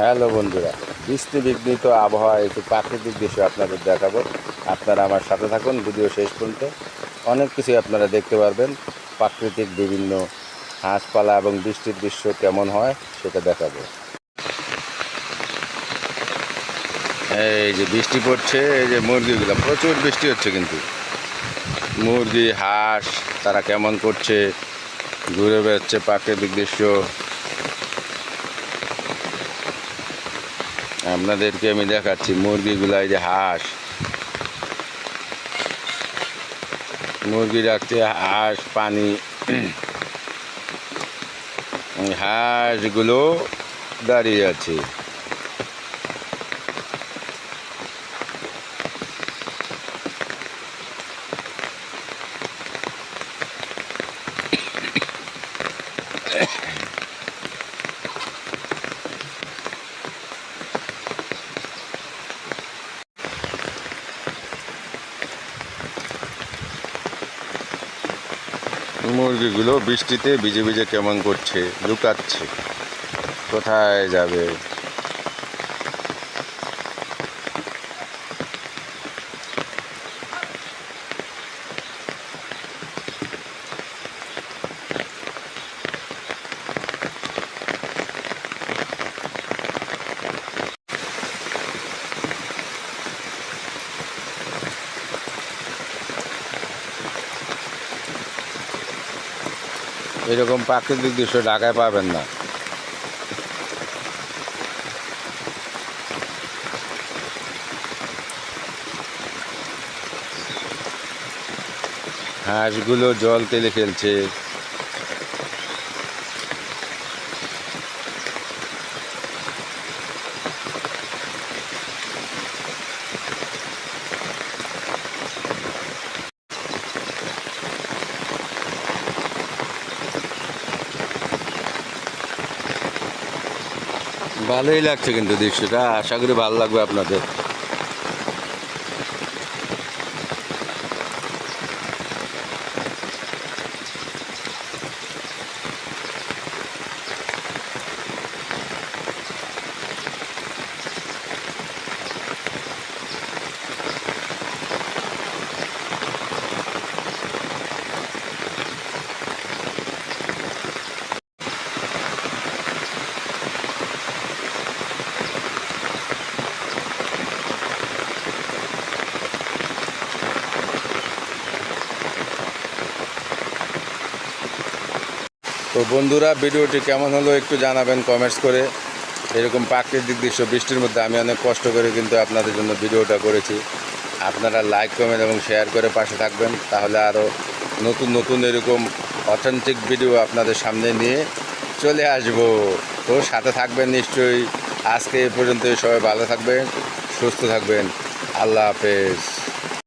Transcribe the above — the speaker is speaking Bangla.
হ্যালো বন্ধুরা, বৃষ্টি বিঘ্নিত আবহাওয়া একটু প্রাকৃতিক দৃশ্য আপনাদের দেখাবো। আপনারা আমার সাথে থাকুন ভিডিও শেষ পর্যন্ত। অনেক কিছুই আপনারা দেখতে পারবেন। প্রাকৃতিক বিভিন্ন হাঁসপালা এবং বৃষ্টির দৃশ্য কেমন হয় সেটা দেখাবো। এই যে বৃষ্টি পড়ছে, এই যে মুরগিগুলো, প্রচুর বৃষ্টি হচ্ছে কিন্তু। মুরগি, হাঁস, তারা কেমন করছে, ঘুরে বেড়াচ্ছে প্রাকৃতিক দৃশ্য। আপনাদেরকে আমি দেখাচ্ছি মুরগিগুলো এই যে হাঁস। মুরগি রাখছে হাঁস পানি। হাঁসগুলো দাঁড়িয়ে আছে। মুরগিগুলো বৃষ্টিতে ভিজে ভিজে কেমন করছে? লুকাচ্ছে। কোথায় যাবে? এরকম প্রাকৃতিক দৃশ্য ঢাকায় পাবেন না। হাঁসগুলো জল তেলে খেলছে। ভালোই লাগছে কিন্তু দৃশ্যটা। আশা করি ভালো লাগবে আপনাদের। তো বন্ধুরা, ভিডিওটি কেমন হলো একটু জানাবেন কমেন্টস করে। এরকম প্রাকৃতিক দৃশ্য, বৃষ্টির মধ্যে আমি অনেক কষ্ট করে কিন্তু আপনাদের জন্য ভিডিওটা করেছি। আপনারা লাইক কমেন্ট এবং শেয়ার করে পাশে থাকবেন, তাহলে আরও নতুন নতুন এরকম অথেন্টিক ভিডিও আপনাদের সামনে নিয়ে চলে আসব। তো সাথে থাকবেন নিশ্চয়ই। আজকে এ পর্যন্ত সবাই ভালো থাকবেন, সুস্থ থাকবেন। আল্লাহ হাফেজ।